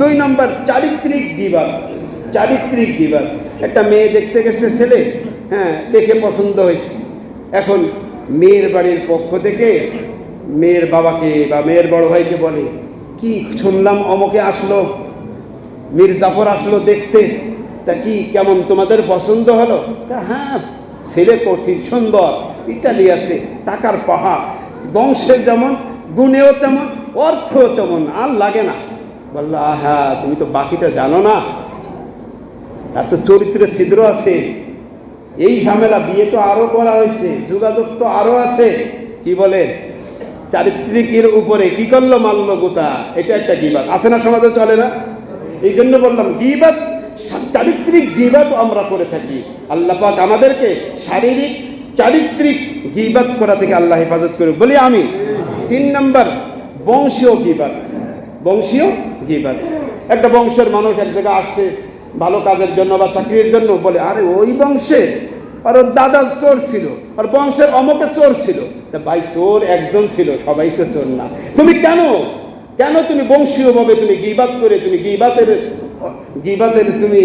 দুই নম্বর, চারিত্রিক বিবাদ। চারিত্রিক বিবাদ। একটা মেয়ে দেখতে গেছে ছেলে হ্যাঁ দেখে পছন্দ হয়েছে। এখন মেয়ের বাড়ির পক্ষ থেকে মেয়ের বাবাকে বা মেয়ের বড় ভাইকে বলে, কি শুনলাম অমকে আসলো? মীর জাফর আসলো দেখতে। তা কি কেমন তোমাদের পছন্দ হলো? হ্যাঁ ছেলে কঠিন, সুন্দর, ইটালি আছে, টাকার পাহাড়, বংশের যেমন, গুণেও তেমন, অর্থও তেমন, আর লাগে না। বলল, আহা, তুমি তো বাকিটা জানো না। তার তো চরিত্রের ছিদ্র আছে। এই ঝামেলা বিয়ে তো আরও করা হয়েছে, যোগাযোগ তো আরও আছে। কি বলে? চারিত্রিকের উপরে কি করল মারলো গোতা এটা একটা গিবাদ। আছে না সমাজে চলে না? এই জন্য বললাম, গিবাদ, চারিত্রিক গিবাদ আমরা করে থাকি। আল্লাহ পাক আমাদেরকে শারীরিক, চারিত্রিক গিবাদ করা থেকে আল্লাহ হেফাজত করে বলি আমি তিন নম্বর, বংশীয় গিবাদ। বংশীয় গিবাদ একটা বংশের মানুষ এক জায়গায় আসছে ভালো কাজের জন্য বা চাকরির জন্য বলে, আরে ওই বংশে আর ওর দাদা চোর ছিল, আর বংশের অমকে চোর ছিল। তা ভাই, চোর একজন ছিল, সবাই তো চোর না। তুমি কেন? কেন তুমি বংশীয়ভাবে তুমি গিবাদ করে, তুমি গিবাতের গিবাতের তুমি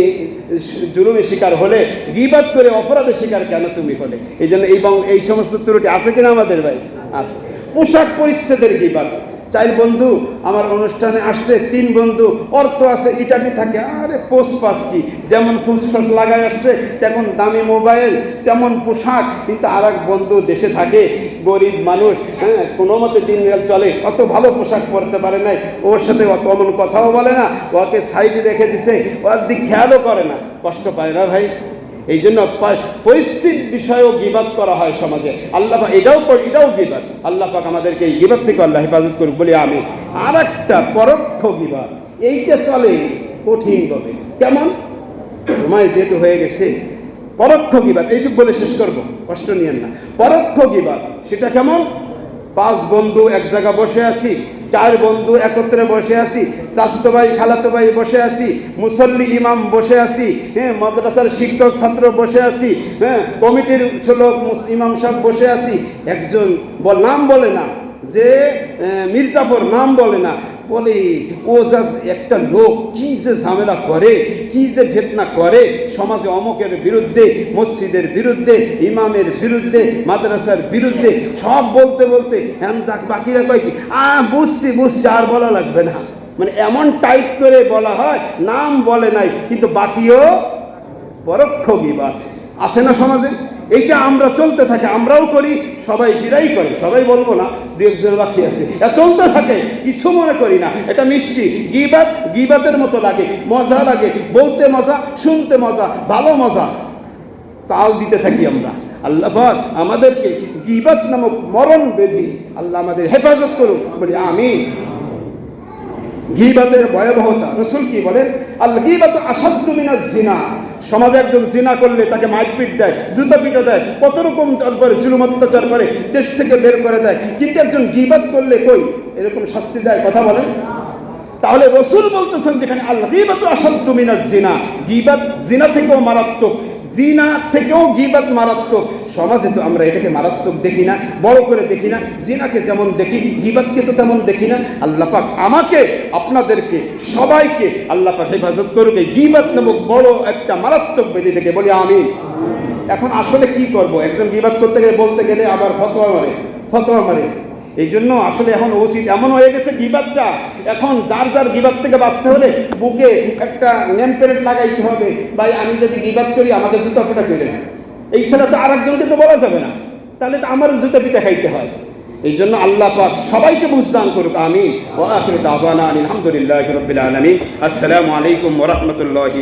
জুলুমের শিকার হলে গিবাদ করে অপরাধের শিকার কেন তুমি হলে? এই জন্য এই এই সমস্ত ত্রুটি আছে কিনা আমাদের ভাই? আছে। পোশাক পরিচ্ছেদের গিবাদ চার বন্ধু আমার অনুষ্ঠানে আসছে, তিন বন্ধু, অর্থ আছে, ইটালি থাকে, আরে পোষ পাস কি? যেমন ফুসফাস লাগায় আসছে, তেমন দামি মোবাইল, তেমন পোশাক, কিন্তু আর এক বন্ধু দেশে থাকে, গরিব মানুষ হ্যাঁ কোনো মতে দিন রাত চলে, অত ভালো পোশাক পরতে পারে নাই, ওর সাথে অত অমন কথাও বলে না, ওকে সাইডে রেখে দিছে ওর দিক খেয়ালও করে না, কষ্ট পায় না ভাই। এই জন্য পরিস্থিতি বিষয়েও গিবাদ করা হয় সমাজে। আল্লাহ এটাও এটাও গিবাদ। আল্লাহ পাক আমাদেরকে এই গিবাদ থেকে আল্লাহ হেফাজত করুক বলি আমি আর একটা পরোক্ষ গিবাদ, এইটা চলে কঠিনভাবে কেমন? সময় যেহেতু হয়ে গেছে, পরোক্ষ গিবাদ, এইটুকু বলে শেষ করব, কষ্ট নিয়েন না। পরোক্ষ গিবাদ, সেটা কেমন? পাঁচ বন্ধু এক জায়গা বসে আছি চার বন্ধু একত্রে বসে আছি, চাষতো ভাই, খালাতো ভাই বসে আছি, মুসল্লি ইমাম বসে আছি হ্যাঁ মাদ্রাসার শিক্ষক ছাত্র বসে আছি হ্যাঁ কমিটির লোক ইমাম সাহেব বসে আছি। একজন নাম বলে না, যে মির্জাফর নাম বলে না বলে, ও যা একটা লোক, কি যে ঝামেলা করে, কি যে ফেতনা করে, সমাজে অমকের বিরুদ্ধে, মসজিদের বিরুদ্ধে, ইমামের বিরুদ্ধে, মাদ্রাসার বিরুদ্ধে, সব বলতে বলতে যাক, বাকিরা কয় কি, আ, বুঝছি বুঝছি, আর বলা লাগবে না। মানে এমন টাইপ করে বলা হয়, নাম বলে নাই, কিন্তু বাকিও পরোক্ষ বিবাদ। আসে না সমাজে? এইটা আমরা চলতে থাকে, আমরাও করি, সবাই ফিরাই করে, সবাই বলব না, দু একজন বাকি আছে। এটা চলতে থাকে, কিছু মনে করি না, এটা মিষ্টি, গিবাত, গিবাতের মতো লাগে, মজা লাগে, বলতে মজা, শুনতে মজা, ভালো মজা। তাল দিতে থাকি আমরা। আল্লাহ আমাদেরকে গিবাত নামক মরণ বেধি আল্লাহ আমাদের হেফাজত করুক, বলি আমি গিবাতের ভয়াবহতা, রসুল কি বলেন? আল্লাহ গিবাত আসাধ্য মিনাজ জিনা। সমাজে একজন জিনা করলে তাকে মারপিট দেয়, জুতা পিটা দেয় কত রকম করে জুলুম অত্যাচার করে, দেশ থেকে বের করে দেয়, কিন্তু একজন গিবাদ করলে কই? এরকম শাস্তি দেয়, কথা বলেন। তাহলে রসুল বলতেছেন যেখানে আল্লাহ গিবাত অসাধ্য মিনা জিনা, গিবাদ জিনা থেকেও মারাত্মক। জিনা থেকেও গিবাত মারাত্মক। সমাজে তো আমরা এটাকে মারাত্মক দেখি না, বড় করে দেখি না। জিনাকে যেমন দেখি, গিবাতকে তো তেমন দেখি না। আল্লাহ পাক আমাকে, আপনাদেরকে, সবাইকে আল্লাহ পাক হেফাজত করুক। এই গিবাত নামক বড় একটা মারাত্মক বেদি থেকে বলি আমি এখন আসলে কি করব? একজন গিবাত করতে গেলে, বলতে গেলে আবার ফতোয়া মারে ফতোয়া মারে। এই জন্য আসলে এখন উচিত এমন হয়ে গেছে গিবাদটা এখন যার যার গিবাদ থেকে বাঁচতে হলে বুকে একটা নেম প্লেট লাগাইতে হবে। ভাই, আমি যদি গিবাদ করি আমাকে জুতা ফোটা করে এই ছাড়া তো আর একজনকে তো বলা যাবে না। তাহলে তো আমার জুতা পিঠা খাইতে হয়। এই জন্য আল্লাহ পাক সবাইকে বুঝদান করুক আমি আলহামদুলিল্লাহ আসসালামু আলাইকুম ওরহমতুল্লাহি